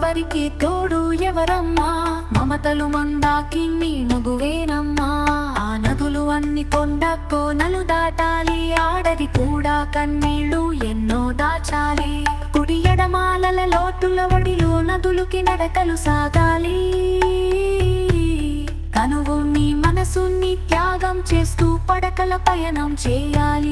ఎవరికి తోడు ఎవరమ్మా? మమతలు మందాకి నీ ఆ నదులు అన్ని కొండ కోనలు దాటాలి. ఆడది కూడా కన్నీళ్ళు ఎన్నో దాచాలి. కుడి ఎడమాలల లోటుల వడిలో నదులుకి నడకలు సాగాలి. కనువు నీ మనసు త్యాగం చేస్తూ పడకల పయనం చేయాలి.